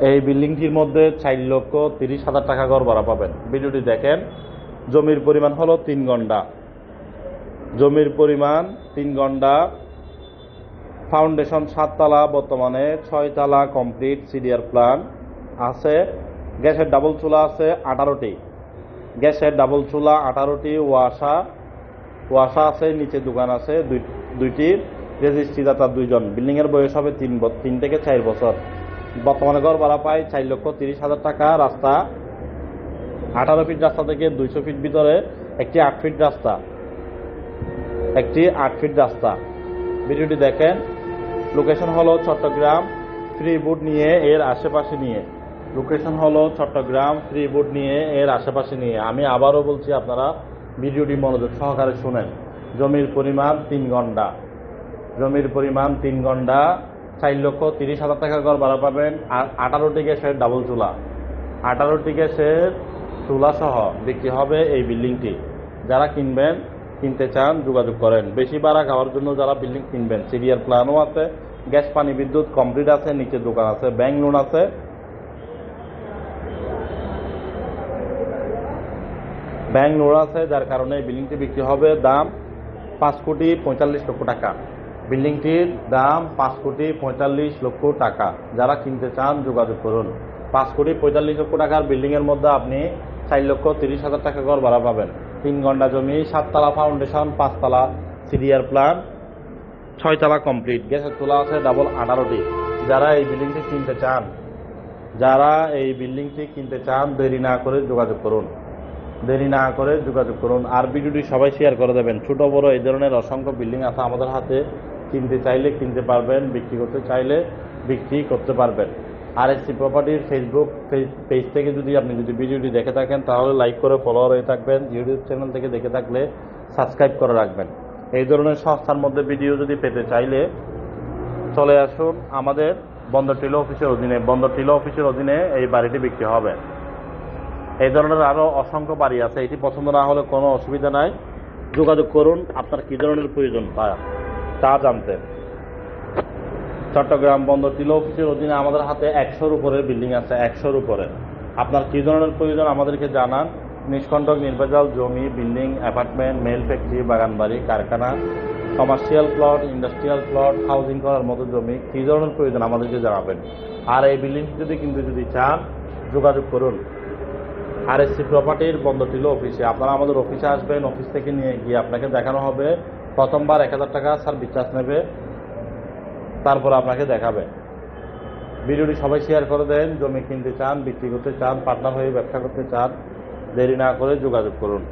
এই বিল্ডিংটির মধ্যে চার লক্ষ তিরিশ হাজার টাকা ঘর ভাড়া পাবেন। ভিডিওটি দেখেন। জমির পরিমাণ হলো তিন ঘণ্টা। জমির পরিমাণ তিন ঘণ্টা। ফাউন্ডেশন সাততলা, বর্তমানে ছয়তলা কমপ্লিট সিডিআর প্ল্যান আছে। গ্যাসের ডাবল চুলা আছে আঠারোটি। গ্যাসের ডাবল চুলা আঠারোটি ওয়াসা ওয়াসা আছে, নিচে দোকান আছে দুই দুইটি। রেজিস্ট্রিদাতা দুইজন। বিল্ডিংয়ের বয়স হবে তিন তিন থেকে চার বছর। বর্তমানে ঘর ভাড়া পায় চার লক্ষ তিরিশ হাজার টাকা রাস্তা। আঠারো ফিট রাস্তা থেকে দুইশো ফিট ভিতরে একটি আট ফিট রাস্তা। একটি আট ফিট রাস্তা। ভিডিওটি দেখেন। লোকেশন হলো চট্টগ্রাম ফ্রি বুট নিয়ে এর আশেপাশে নিয়ে। লোকেশন হলো চট্টগ্রাম ফ্রি বুট নিয়ে এর আশেপাশে নিয়ে। আমি আবারও বলছি, আপনারা ভিডিওটি মনোযোগ সহকারে শুনেন। জমির পরিমাণ তিন ঘণ্টা। জমির পরিমাণ তিন ঘণ্টা। চার লক্ষ তিরিশ হাজার টাকা ঘর ভাড়া পাবেন আর আঠারোটি গ্যাসের ডাবল চুলা। আঠারোটি গ্যাসের চুলা সহ বিক্রি হবে এই বিল্ডিংটি। যারা কিনবেন, কিনতে চান, যোগাযোগ করেন। বেশি ভাড়া খাওয়ার জন্য যারা বিল্ডিং কিনবেন সিরিয়াল প্ল্যানও আছে, গ্যাস, পানি, বিদ্যুৎ কমপ্লিট আছে নিচে দোকান আছে, ব্যাংক লোন আছে। ব্যাংক লোন আছে, যার কারণে বিল্ডিংটি বিক্রি হবে দাম পাঁচ কোটি পঁয়তাল্লিশ লক্ষ টাকা। বিল্ডিংটির দাম পাঁচ কোটি পঁয়তাল্লিশ লক্ষ টাকা। যারা কিনতে চান, যোগাযোগ করুন। পাঁচ কোটি পঁয়তাল্লিশ লক্ষ টাকার বিল্ডিংয়ের মধ্যে আপনি চার লক্ষ তিরিশ হাজার টাকা ঘর ভাড়া পাবেন। তিন ঘণ্টা জমি, সাততলা ফাউন্ডেশন, পাঁচতলা সিরিয়ার প্ল্যান ছয়তলা কমপ্লিট। গ্যাসের তোলা আছে ডাবল আঠারোটি। যারা এই বিল্ডিংটি কিনতে চান, যারা এই বিল্ডিংটি কিনতে চান, দেরি না করে যোগাযোগ করুন। দেরি না করে যোগাযোগ করুন। আর ভিডিওটি সবাই শেয়ার করে দেবেন। ছোট বড় এই ধরনের অসংখ্য বিল্ডিং আছে আমাদের হাতে। কিনতে চাইলে কিনতে পারবেন, বিক্রি করতে চাইলে বিক্রি করতে পারবেন। আর এসসি প্রপার্টির ফেসবুক পেজ থেকে যদি আপনি যদি ভিডিওটি দেখে থাকেন, তাহলে লাইক করে ফলোয়ার হয়ে থাকবেন। ইউটিউব চ্যানেল থেকে দেখে থাকলে সাবস্ক্রাইব করে রাখবেন। এই ধরনের সংস্থার মধ্যে ভিডিও যদি পেতে চাইলে চলে আসুন আমাদের বন্দর টিলো অফিসের অধীনে। বন্দর টিলো অফিসের অধীনে এই বাড়িটি বিক্রি হবে। এই ধরনের আরও অসংখ্য বাড়ি আছে। এটি পছন্দ না হলে কোনো অসুবিধা নাই। যোগাযোগ করুন, আপনার কী ধরনের প্রয়োজন তা তা জানতেন চট্টগ্রাম বন্দর টিলো অফিসের অধীনে আমাদের হাতে একশোর উপরে বিল্ডিং আছে, একশোর উপরে। আপনার কী ধরনের প্রয়োজন আমাদেরকে জানান। নিষ্কণ্টক নির্বাচাল জমি বিল্ডিং অ্যাপার্টমেন্ট মেল ফ্যাক্টরি বাগানবাড়ি কারখানা commercial plot industrial plot housing করার মতো জমি, কী ধরনের প্রয়োজন আমাদেরকে জানাবেন। আর এই বিল্ডিং যদি কিন্তু যদি চান, যোগাযোগ করুন। আর এসসি প্রপার্টির বন্দর টিলো অফিসে আপনারা আমাদের অফিসে আসবেন অফিস থেকে নিয়ে গিয়ে আপনাকে দেখানো হবে প্রথমবার এক হাজার টাকা সার্ভিস চার্জ নেবে, তারপর আপনাকে দেখাবে। ভিডিওটি সবাই শেয়ার করে দেন, জমি কিনতে চান, বিক্রি করতে চান পার্টনার হয়ে ব্যবসা করতে চান, দেরি না করে যোগাযোগ করুন।